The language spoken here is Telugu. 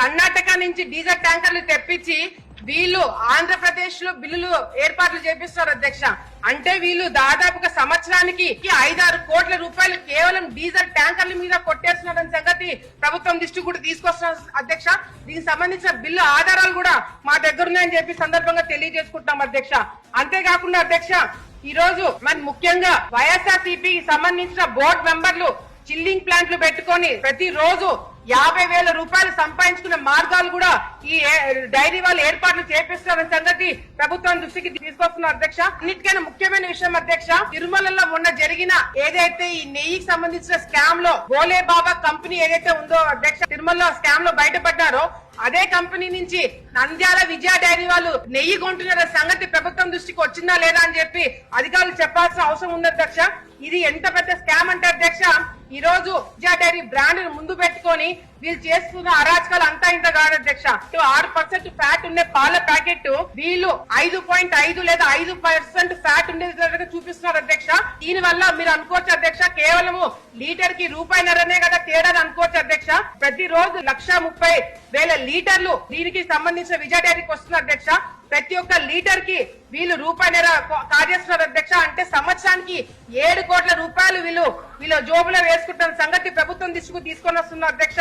కర్ణాటక నుంచి డీజల్ ట్యాంకర్లు తెప్పించి వీళ్ళు ఆంధ్రప్రదేశ్లో బిల్లులు ఏర్పాట్లు చేపిస్తారు అధ్యక్ష. అంటే వీళ్ళు దాదాపుగా సంవత్సరానికి ఐదారు కోట్ల రూపాయలు కేవలం డీజిల్ ట్యాంకర్ల మీద కొట్టేస్తున్నారని సంగతి ప్రభుత్వం దృష్టి కూడా తీసుకొస్తున్నారు అధ్యక్ష. దీనికి సంబంధించిన బిల్లు ఆధారాలు కూడా మా దగ్గర ఉన్నాయని చెప్పి సందర్భంగా తెలియజేసుకుంటున్నాం అధ్యక్ష. అంతేకాకుండా అధ్యక్ష ఈ రోజు మరి ముఖ్యంగా వైఎస్ఆర్ సంబంధించిన బోర్డు మెంబర్లు చిల్లింగ్ ప్లాంట్లు పెట్టుకొని ప్రతి రోజు యాభై వేల రూపాయలు మార్గాలు కూడా ఈ ఏ- డైరీ వాళ్ళు ఏర్పాట్లు చేపిస్తారన్న సంగతి ప్రభుత్వం దృష్టికి తీసుకొస్తున్న అధ్యక్ష. అన్నిటికైనా ముఖ్యమైన విషయం అధ్యక్ష తిరుమలలో మొన్న జరిగిన ఏదైతే ఈ నెయ్యికి సంబంధించిన స్కామ్లో బోలే బాబా కంపెనీ ఏదైతే ఉందో అధ్యక్ష తిరుమలలో స్కామ్లో బయటపడ్డారో అదే కంపెనీ నుంచి నంద్యాల విజయ డైరీ వాళ్ళు నెయ్యి కొంటున్న సంగతి ప్రభుత్వం దృష్టికి వచ్చిందా లేదా అని చెప్పి అధికారులు చెప్పాల్సిన అవసరం ఉంది అధ్యక్ష. ఇది ఎంత పెద్ద స్కామ్ అంటే అధ్యక్ష ఈ రోజు విజయ డైరీ బ్రాండ్ ముందు పెట్టుకొని వీళ్ళు చేస్తున్న అరాచకాలు అంతా ఇంత కాదు అధ్యక్ష. ఆరు పర్సెంట్ ఫ్యాట్ ఉండే పాల ప్యాకెట్ వీళ్ళు ఐదు పాయింట్ ఐదు లేదా ఐదు పర్సెంట్ ఫ్యాట్ ఉండేది చూపిస్తున్నారు అధ్యక్ష. దీని వల్ల మీరు అనుకోవచ్చు అధ్యక్ష కేవలము లీటర్కి రూపాయినరనే కదా తేడా అనుకోవచ్చు అధ్యక్ష. ప్రతి రోజు లక్ష ముప్పై వేల లీటర్లు దీనికి సంబంధించిన విజయ డైరీకి వస్తుంది అధ్యక్ష. ప్రతి ఒక్క లీటర్కి వీళ్ళు రూపాయిన్నర కార్యస్తున్నారు అధ్యక్ష. అంటే సంవత్సరానికి ఏడు కోట్ల రూపాయలు వీళ్ళు వీళ్ళ జోబులో వేసుకుంటున్న సంగతి ప్రభుత్వం దిశకు తీసుకొని వస్తున్నారు అధ్యక్ష.